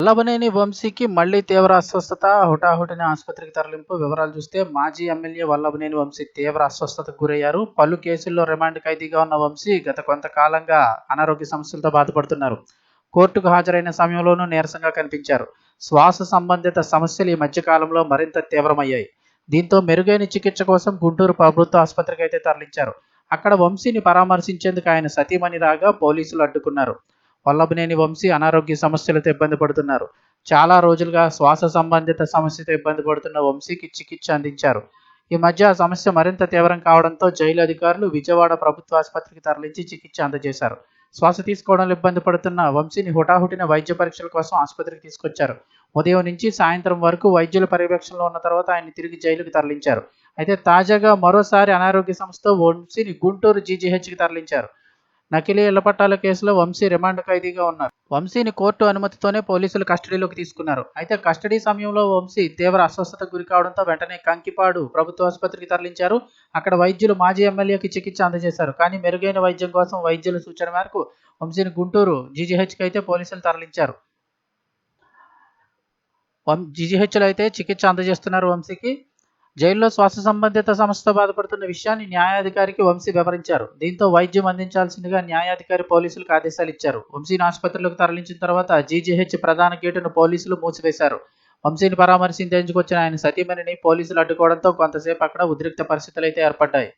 వల్లభనేని వంశీకి మళ్ళీ తీవ్ర అస్వస్థత హుటాహుటిన ఆసుపత్రికి తరలింపు వివరాలు చూస్తే మాజీ ఎమ్మెల్యే వల్లభనేని వంశీ తీవ్ర అస్వస్థతకు గురయ్యారు. పలు కేసుల్లో రిమాండ్ ఖైదీగా ఉన్న వంశీ గత కొంతకాలంగా అనారోగ్య సమస్యలతో బాధపడుతున్నారు. కోర్టుకు హాజరైన సమయంలోనూ నీరసంగా కనిపించారు. శ్వాస సంబంధిత సమస్యలు ఈ మధ్య కాలంలో మరింత తీవ్రమయ్యాయి. దీంతో మెరుగైన చికిత్స కోసం గుంటూరు ప్రభుత్వ ఆసుపత్రికి అయితే తరలించారు. అక్కడ వంశీని పరామర్శించేందుకు ఆయన సతీమణి రాగా పోలీసులు అడ్డుకున్నారు. వల్లభనేని వంశీ అనారోగ్య సమస్యలతో ఇబ్బంది పడుతున్నారు. చాలా రోజులుగా శ్వాస సంబంధిత సమస్యతో ఇబ్బంది పడుతున్న వంశీకి చికిత్స అందించారు. ఈ మధ్య ఆ సమస్య మరింత తీవ్రం కావడంతో జైలు అధికారులు విజయవాడ ప్రభుత్వ ఆసుపత్రికి తరలించి చికిత్స అందజేశారు. శ్వాస తీసుకోవడంలో ఇబ్బంది పడుతున్న వంశీని హుటాహుటిన వైద్య పరీక్షల కోసం ఆసుపత్రికి తీసుకొచ్చారు. ఉదయం నుంచి సాయంత్రం వరకు వైద్యుల పర్యవేక్షణలో ఉన్న తర్వాత ఆయన తిరిగి జైలుకు తరలించారు. అయితే తాజాగా మరోసారి అనారోగ్య సంస్థ వంశీని గుంటూరు జీజీహెచ్కి తరలించారు. నకిలీ ఇళ్ళ పట్టాల కేసులో వంశీ రిమాండ్ ఖైదీగా ఉన్నారు. వంశీని కోర్టు అనుమతితోనే పోలీసులు కస్టడీలోకి తీసుకున్నారు. అయితే కస్టడీ సమయంలో వంశీ తీవ్ర అస్వస్థతకు గురి కావడంతో వెంటనే కంకిపాడు ప్రభుత్వ ఆసుపత్రికి తరలించారు. అక్కడ వైద్యులు మాజీ ఎమ్మెల్యేకి చికిత్స అందజేశారు. కానీ మెరుగైన వైద్యం కోసం వైద్యుల సూచన మేరకు వంశీని గుంటూరు జీజీహెచ్కి అయితే పోలీసులు తరలించారు. వం జీజీహెచ్లో అయితే చికిత్స అందజేస్తున్నారు వంశీకి. జైల్లో శ్వాస సంబంధిత సమస్యతో బాధపడుతున్న విషయాన్ని న్యాయాధికారికి వంశీ వివరించారు. దీంతో వైద్యం అందించాల్సిందిగా న్యాయాధికారి పోలీసులకు ఆదేశాలు ఇచ్చారు. వంశీని ఆసుపత్రిలోకి తరలించిన తర్వాత జీజీహెచ్ ప్రధాన గేటును పోలీసులు మూసివేశారు. వంశీని పరామర్శించేందుకు వచ్చిన ఆయన సతీమణిని పోలీసులు అడ్డుకోవడంతో కొంతసేపు అక్కడ ఉద్రిక్త పరిస్థితులు అయితే ఏర్పడ్డాయి.